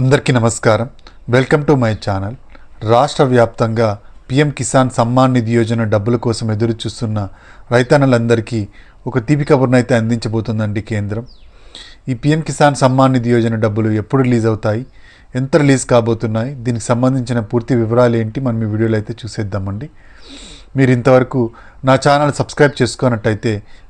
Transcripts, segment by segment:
అందరికీ నమస్కారం. Welcome to my channel. రాష్ట్ర వ్యాప్తంగా పిఎం కిసాన్ సమ్మాన్ నిధి యోజన డబ్బుల కోసం ఎదురు చూస్తున్న రైతన్నలందరికీ ఒక తీపి కబుర్నైతే అందించబోతుందండి కేంద్రం. ఈ పిఎం కిసాన్ సమ్మాన్ నిధి యోజన డబ్బులు ఎప్పుడు రిలీజ్ అవుతాయి? ఎంత రిలీజ్ కాబోతున్నాయి? దీనికి సంబంధించిన పూర్తి వివరాలు ఏంటి? మనం ఈ వీడియోలో అయితే చూసేద్దామండి. మీరు ఇంతవరకు నా ఛానల్ సబ్స్క్రైబ్ చేసుకున్నట్టయితే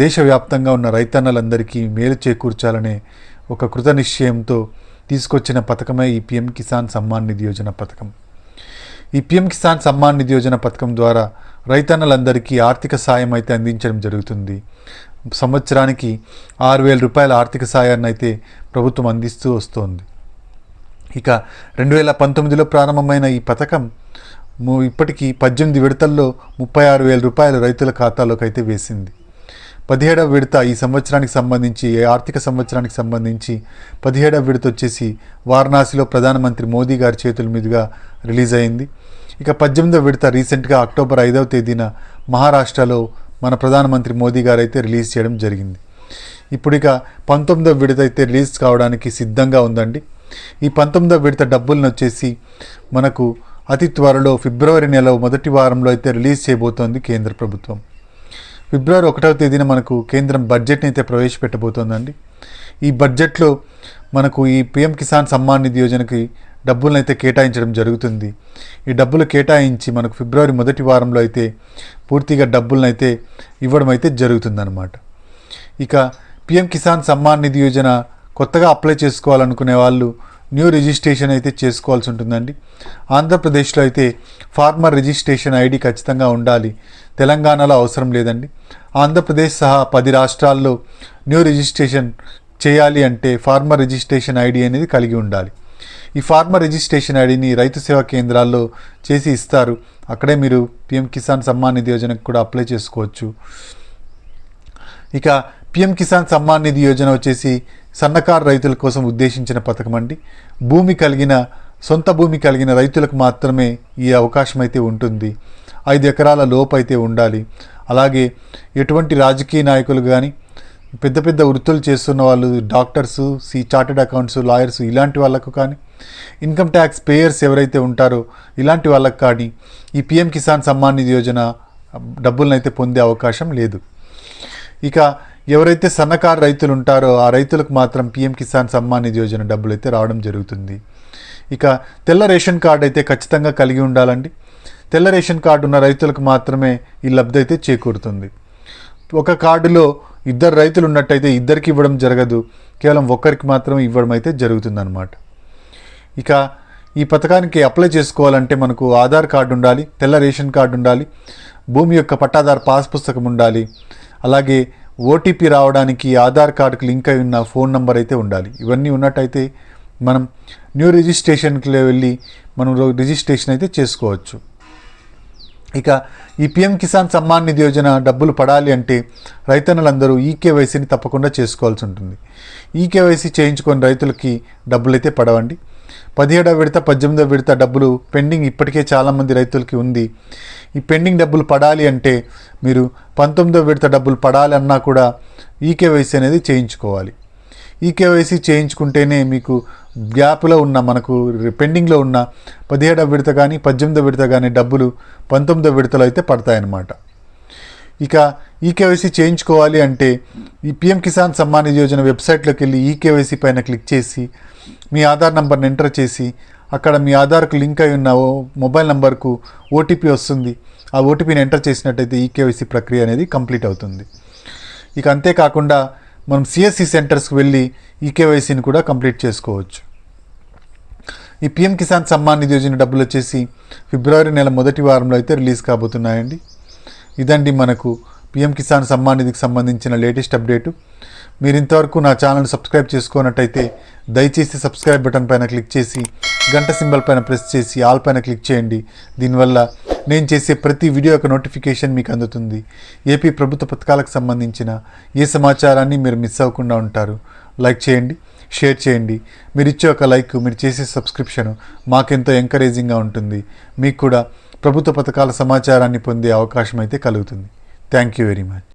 దేశవ్యాప్తంగా ఉన్న రైతన్నలందరికీ మేలు చేకూర్చాలనే ఒక కృత నిశ్చయంతో తీసుకొచ్చిన పథకమే ఈ పిఎం కిసాన్ సమ్మాన్ నిధి యోజన పథకం. ఈ పిఎం కిసాన్ సమ్మాన్ నిధి యోజన పథకం ద్వారా రైతన్నలందరికీ ఆర్థిక సాయం అయితే అందించడం జరుగుతుంది. సంవత్సరానికి ఆరు వేల రూపాయల ఆర్థిక సాయాన్ని అయితే ప్రభుత్వం అందిస్తూ వస్తోంది. ఇక రెండు వేల పంతొమ్మిదిలో ప్రారంభమైన ఈ పథకం ఇప్పటికీ పద్దెనిమిది విడతల్లో ముప్పై ఆరు వేల రూపాయలు రైతుల ఖాతాలోకి అయితే వేసింది. పదిహేడవ విడత ఈ సంవత్సరానికి సంబంధించి ఏ ఆర్థిక సంవత్సరానికి సంబంధించి పదిహేడవ విడత వచ్చేసి వారణాసిలో ప్రధానమంత్రి మోదీ గారి చేతుల మీదుగా రిలీజ్ అయింది. ఇక పద్దెనిమిదవ విడత రీసెంట్గా అక్టోబర్ ఐదవ తేదీన మహారాష్ట్రలో మన ప్రధానమంత్రి మోదీ గారు అయితే రిలీజ్ చేయడం జరిగింది. ఇప్పుడు ఇక పంతొమ్మిదవ విడత అయితే రిలీజ్ కావడానికి సిద్ధంగా ఉందండి. ఈ పంతొమ్మిదవ విడత డబ్బులను వచ్చేసి మనకు అతి త్వరలో ఫిబ్రవరి నెల మొదటి వారంలో అయితే రిలీజ్ చేయబోతోంది కేంద్ర ప్రభుత్వం. ఫిబ్రవరి ఒకటవ తేదీన మనకు కేంద్రం బడ్జెట్ని అయితే ప్రవేశపెట్టబోతోందండి. ఈ బడ్జెట్లో మనకు ఈ పిఎం కిసాన్ సమ్మాన్ నిధి యోజనకి డబ్బులను అయితే కేటాయించడం జరుగుతుంది. ఈ డబ్బులు కేటాయించి మనకు ఫిబ్రవరి మొదటి వారంలో అయితే పూర్తిగా డబ్బులను అయితే ఇవ్వడం అయితే జరుగుతుందన్నమాట. ఇక పిఎం కిసాన్ సమ్మాన్ నిధి యోజన కొత్తగా అప్లై చేసుకోవాలనుకునే వాళ్ళు న్యూ రిజిస్ట్రేషన్ అయితే చేసుకోవాల్సి ఉంటుందండి. ఆంధ్రప్రదేశ్లో అయితే ఫార్మర్ రిజిస్ట్రేషన్ ఐడి ఖచ్చితంగా ఉండాలి. తెలంగాణలో అవసరం లేదండి. ఆంధ్రప్రదేశ్ సహా పది రాష్ట్రాల్లో న్యూ రిజిస్ట్రేషన్ చేయాలి అంటే ఫార్మర్ రిజిస్ట్రేషన్ ఐడి అనేది కలిగి ఉండాలి. ఈ ఫార్మర్ రిజిస్ట్రేషన్ ఐడిని రైతు సేవా కేంద్రాల్లో చేసి ఇస్తారు. అక్కడే మీరు పిఎం కిసాన్ సమ్మాన్ నిధి యోజనకు కూడా అప్లై చేసుకోవచ్చు. ఇక పిఎం కిసాన్ సమ్మాన్ నిధి యోజన వచ్చేసి సన్నకారు రైతుల కోసం ఉద్దేశించిన పథకం అండి. భూమి కలిగిన సొంత భూమి కలిగిన రైతులకు మాత్రమే ఈ అవకాశం అయితే ఉంటుంది. ఐదు ఎకరాల లోపు అయితే ఉండాలి. అలాగే ఎటువంటి రాజకీయ నాయకులు కానీ పెద్ద పెద్ద వృత్తులు చేస్తున్న వాళ్ళు doctors C chartered accounts lawyers ఇలాంటి వాళ్ళకు కానీ ఇన్కమ్ ట్యాక్స్ పేయర్స్ ఎవరైతే ఉంటారో ఇలాంటి వాళ్ళకు కానీ ఈ పిఎం కిసాన్ సమ్మాన్ నిధి యోజన డబ్బులను అయితే పొందే అవకాశం లేదు. ఇక ఎవరైతే సన్నకారు రైతులు ఉంటారో ఆ రైతులకు మాత్రం పిఎం కిసాన్ సమ్మాన్ నిధి యోజన డబ్బులు అయితే రావడం జరుగుతుంది. ఇక తెల్ల రేషన్ కార్డు అయితే ఖచ్చితంగా కలిగి ఉండాలండి. తెల్ల రేషన్ కార్డు ఉన్న రైతులకు మాత్రమే ఈ లబ్ధి అయితే చేకూరుతుంది. ఒక కార్డులో ఇద్దరు రైతులు ఉన్నట్టయితే ఇద్దరికి ఇవ్వడం జరగదు. కేవలం ఒక్కరికి మాత్రం ఇవ్వడం అయితే జరుగుతుందన్నమాట. ఇక ఈ పథకానికి అప్లై చేసుకోవాలంటే మనకు ఆధార్ కార్డు ఉండాలి తెల్ల రేషన్ కార్డు ఉండాలి భూమి యొక్క పట్టాదారు పాస్ పుస్తకం ఉండాలి అలాగే ఓటీపీ రావడానికి ఆధార్ కార్డుకి లింక్ అయి ఉన్న ఫోన్ నంబర్ అయితే ఉండాలి. ఇవన్నీ ఉన్నట్టయితే మనం న్యూ రిజిస్ట్రేషన్కి వెళ్ళి మనం రిజిస్ట్రేషన్ అయితే చేసుకోవచ్చు. ఇక ఈ పిఎం కిసాన్ సమ్మాన్ నిధి యోజన డబ్బులు పడాలి అంటే రైతన్నలందరూ ఈ కేవైసీని తప్పకుండా చేసుకోవాల్సి ఉంటుంది. ఈ చేయించుకొని రైతులకి డబ్బులు అయితే పడవండి. పదిహేడవ విడత పద్దెనిమిదవ విడత డబ్బులు పెండింగ్ ఇప్పటికే చాలామంది రైతులకి ఉంది. ఈ పెండింగ్ డబ్బులు పడాలి అంటే మీరు పంతొమ్మిదవ విడత డబ్బులు పడాలి అన్నా కూడా ఈ కేవైసీ అనేది చేయించుకోవాలి. ఈ కేవైసీ చేయించుకుంటేనే మీకు గ్యాప్లో ఉన్న మనకు పెండింగ్లో ఉన్న పదిహేడవ విడత కానీ పద్దెనిమిదో విడత కానీ డబ్బులు పంతొమ్మిదవ విడతలో అయితే పడతాయన్నమాట. ఇక ఈ కేవైసీ చేయించుకోవాలి అంటే ఈ పిఎం కిసాన్ సమ్మాన్ నిధి యోజన వెబ్సైట్లోకి వెళ్ళి ఈ కేవైసీ పైన క్లిక్ చేసి మీ ఆధార్ నంబర్ని ఎంటర్ చేసి అక్కడ మీ ఆధార్కు లింక్ అయి ఉన్న ఓ మొబైల్ నంబర్కు ఓటీపీ వస్తుంది. ఆ ఓటీపీని ఎంటర్ చేసినట్టయితే ఈ కేవైసీ ప్రక్రియ అనేది కంప్లీట్ అవుతుంది. ఇక అంతేకాకుండా మనం సిఎస్సి సెంటర్స్కి వెళ్ళి ఈ కేవైసీని కూడా కంప్లీట్ చేసుకోవచ్చు. ఈ పిఎం కిసాన్ సమ్మాన్ నిధి యోజన డబ్బులు వచ్చేసి ఫిబ్రవరి నెల మొదటి వారంలో అయితే రిలీజ్ కాబోతున్నాయండి. ఇదండి మనకు పిఎం కిసాన్ సమ్మాన్ నిధికి సంబంధించిన లేటెస్ట్ అప్డేటు. మీరు ఇంతవరకు నా ఛానల్ సబ్స్క్రైబ్ చేసుకున్నట్టయితే దయచేసి సబ్స్క్రైబ్ బటన్ పైన క్లిక్ చేసి గంట సింబల్ పైన ప్రెస్ చేసి ఆల్ పైన క్లిక్ చేయండి. దీనివల్ల నేను చేసే ప్రతి వీడియో యొక్క నోటిఫికేషన్ మీకు అందుతుంది. ఏపీ ప్రభుత్వ పథకాలకు సంబంధించిన ఏ సమాచారాన్ని మీరు మిస్ అవ్వకుండా ఉంటారు. లైక్ చేయండి. షేర్ చేయండి. మీరు ఇచ్చే ఒక లైక్ మీరు చేసే సబ్స్క్రిప్షన్ మాకెంతో ఎంకరేజింగ్గా ఉంటుంది. మీకు కూడా ప్రభుత్వ పథకాల సమాచారాన్ని పొందే అవకాశం అయితే కలుగుతుంది. Thank you very much.